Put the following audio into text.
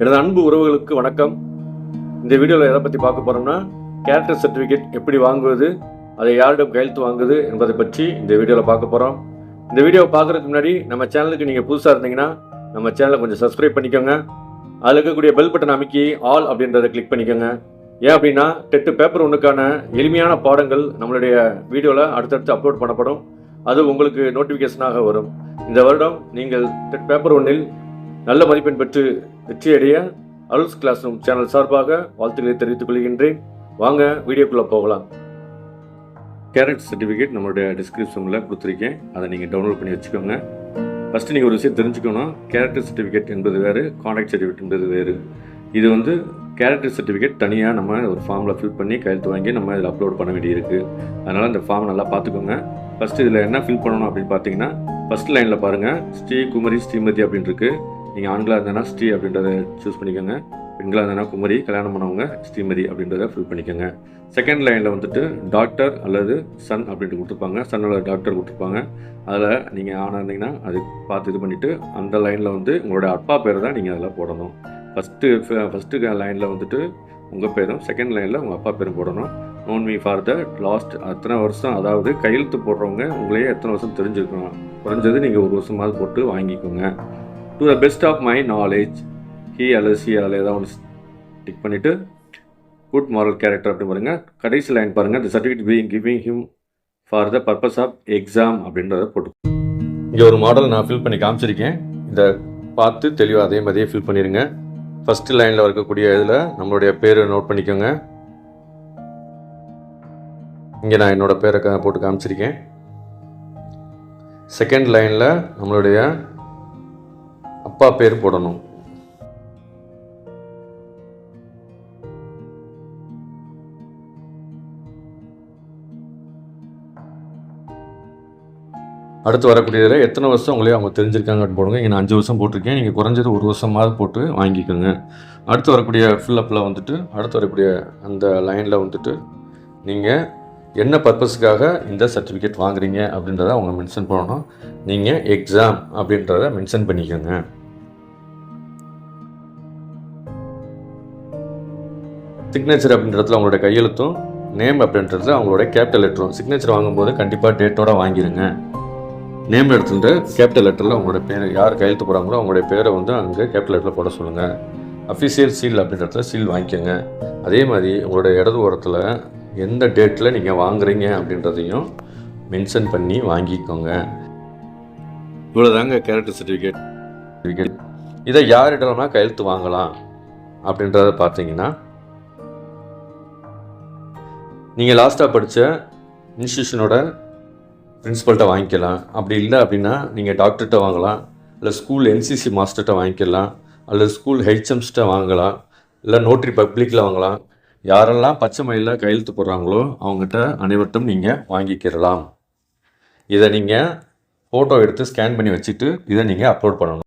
எனது அன்பு உறவுகளுக்கு வணக்கம். இந்த வீடியோவில் எதை பற்றி பார்க்க போகிறோம்னா கேரக்டர் சர்டிஃபிகேட் எப்படி வாங்குவது அதை யாரிடம் கையெழுத்து வாங்குவது என்பதை பற்றி இந்த வீடியோவில் பார்க்க போகிறோம் இந்த வீடியோவை பார்க்குறதுக்கு முன்னாடி நம்ம சேனலுக்கு நீங்கள் புதுசாக இருந்தீங்கன்னா நம்ம சேனலை கொஞ்சம் சப்ஸ்கிரைப் பண்ணிக்கோங்க. அதில் இருக்கக்கூடிய பெல் பட்டன் அமைக்கி ஆல் அப்படின்றத கிளிக் பண்ணிக்கோங்க. ஏன் அப்படின்னா டெட்டு பேப்பர் ஒன்றுக்கான எளிமையான பாடங்கள் நம்மளுடைய வீடியோவில் அடுத்தடுத்து அப்லோட் பண்ணப்படும். அது உங்களுக்கு நோட்டிஃபிகேஷனாக வரும். இந்த வருடம் நீங்கள் டெட் பேப்பர் ஒன்றில் நல்ல மதிப்பெண் பெற்று வெற்றியடைய அருள்ஸ் கிளாஸ் ரூம் சேனல் சார்பாக வாழ்த்துக்களை தெரிவித்துக் கொள்கின்றேன். வாங்க வீடியோக்குள்ளே போகலாம். கேரக்டர் சர்டிஃபிகேட் நம்மளுடைய டிஸ்கிரிப்ஷனில் கொடுத்துருக்கேன். அதை நீங்கள் டவுன்லோட் பண்ணி வச்சுக்கோங்க. ஃபஸ்ட்டு நீங்கள் ஒரு விஷயம் தெரிஞ்சுக்கணும். கேரக்டர் சர்டிஃபிகேட் என்பது வேறு கான்டாக்ட் சர்டிஃபிகேட் என்பது வேறு. இது வந்து கேரக்டர் சர்டிஃபிகேட் தனியாக நம்ம ஒரு ஃபார்மில் ஃபில் பண்ணி கையெழுத்து வாங்கி நம்ம இதில் அப்லோட் பண்ண வேண்டியிருக்கு. அதனால் இந்த ஃபார்ம் நல்லா பார்த்துக்கோங்க. ஃபஸ்ட்டு இதில் என்ன ஃபில் பண்ணணும் அப்படின்னு பார்த்தீங்கன்னா ஃபஸ்ட் லைனில் பாருங்கள் ஸ்ரீ குமரி ஸ்ரீமதி அப்படின்னு இருக்குது நீங்கள் ஆண்களாக இருந்தனா ஸ்ரீ அப்படின்றத சூஸ் பண்ணிக்கோங்க. பெண்களாக இருந்தேன்னா குமரி கல்யாணம் பண்ணவங்க ஸ்ரீமதி அப்படின்றத ஃபில் பண்ணிக்கோங்க. செகண்ட் லைனில் வந்துட்டு டாக்டர் அல்லது சன் அப்படின்ட்டு கொடுத்துருப்பாங்க. சன் அல்லது டாக்டர் கொடுத்துருப்பாங்க. அதில் நீங்கள் ஆணாக இருந்தீங்கன்னா அது பார்த்து இது பண்ணிவிட்டு அந்த லைனில் வந்து உங்களோட அப்பா பேர் தான் நீங்கள் அதில் போடணும். ஃபஸ்ட்டு ஃபஸ்ட்டு லைனில் வந்துட்டு உங்கள் பேரும் செகண்ட் லைனில் உங்கள் அப்பா பேரும் போடணும். Known me for the last அத்தனை வருஷம் அதாவது கையெழுத்து போடுறவங்க உங்களையே எத்தனை வருஷம் தெரிஞ்சுக்கணும். குறைஞ்சது நீங்கள் ஒரு வருஷமாவது போட்டு வாங்கிக்கோங்க. To the best of my knowledge he அல்லது சி அதில் ஏதாவது ஒன்று டிக் பண்ணிவிட்டு குட் மாரல் கேரக்டர் அப்படின்னு பாருங்க. கடைசி லைன் பாருங்கள் the certificate being giving him for the purpose of exam அப்படின்றத போட்டு. இங்கே ஒரு மாடல் நான் ஃபில் பண்ணி காமிச்சிருக்கேன். இதை பார்த்து தெளிவாக அதே மாதிரியே ஃபில் பண்ணிடுங்க ஃபஸ்ட்டு லைனில் இருக்கக்கூடிய இதில் நம்மளுடைய பேரை நோட் பண்ணிக்கோங்க. இங்கே நான் என்னோடய பேரை க- போட்டு காமிச்சிருக்கேன். செகண்ட் லைனில் நம்மளுடைய அப்பா பேர் போடணும். அடுத்து வரக்கூடியதில் எத்தனை வருஷம் உங்களே அவங்க தெரிஞ்சிருக்காங்கன்னு போடுங்க. இங்கே நான் அஞ்சு வருஷம் போட்டிருக்கேன். நீங்கள் குறைஞ்சது ஒரு வருஷமாவது போட்டு வாங்கிக்கோங்க. அடுத்து வரக்கூடிய ஃபில்லப்பில் வந்துட்டு அடுத்து வரக்கூடிய அந்த லைனில் வந்துட்டு நீங்கள் என்ன பர்பஸுக்காக இந்த சர்டிஃபிகேட் வாங்குறீங்க அப்படின்றத அவங்க மென்ஷன் பண்ணணும். நீங்கள் எக்ஸாம் அப்படின்றத மென்ஷன் பண்ணிக்கோங்க. சிக்னேச்சர் அப்படின்றதுல அவங்களோட கையெழுத்தும் நேம் அப்படின்றது அவங்களோட கேபிட்டல் லெட்டரும் சிக்னேச்சர் வாங்கும்போது கண்டிப்பாக டேட்டோட வாங்கிடுங்க நேம் எடுத்துட்டு கேபிட்டல் லெட்டரில் உங்களோட பேர் யார் கையெழுத்து போகிறாங்களோ அவங்களுடைய பேரை வந்து அங்கே கேபிட்டல் லெட்டரில் போட சொல்லுங்கள் அஃபிஷியல் சீல் அப்படின்றதுல சீல் வாங்கிக்கோங்க. அதே மாதிரி உங்களோட இடது ஓரத்தில் எந்த டேட்டில் நீங்கள் வாங்குறீங்க அப்படின்றதையும் மென்ஷன் பண்ணி வாங்கிக்கோங்க. இவ்வளோதாங்க கேரக்டர் சர்டிஃபிகேட் சர்டிஃபிகேட் இதை யாரிடம்னா கையெழுத்து வாங்கலாம் அப்படின்றத பார்த்தீங்கன்னா நீங்கள் லாஸ்ட்டாக படித்த இன்ஸ்டியூஷனோட பிரின்ஸிபல்கிட்ட வாங்கிக்கலாம். அப்படி இல்லை அப்படின்னா நீங்கள் டாக்டர்கிட்ட வாங்கலாம். இல்லை ஸ்கூல் என்சிசி மாஸ்டர்கிட்ட வாங்கிக்கலாம். அல்லது ஸ்கூல் ஹெச்எம்ஸ்கிட்ட வாங்கலாம். இல்லை நோட்ரி பப்ளிக்கில் வாங்கலாம். யாரெல்லாம் பச்சை மயிலில் கையெழுத்து போடுறாங்களோ அவங்ககிட்ட அனைவர்ட்டும் நீங்கள் வாங்கிக்கிறலாம் இதை நீங்கள் ஃபோட்டோ எடுத்து ஸ்கேன் பண்ணி வச்சுட்டு இதை நீங்கள் அப்லோட் பண்ணணும்.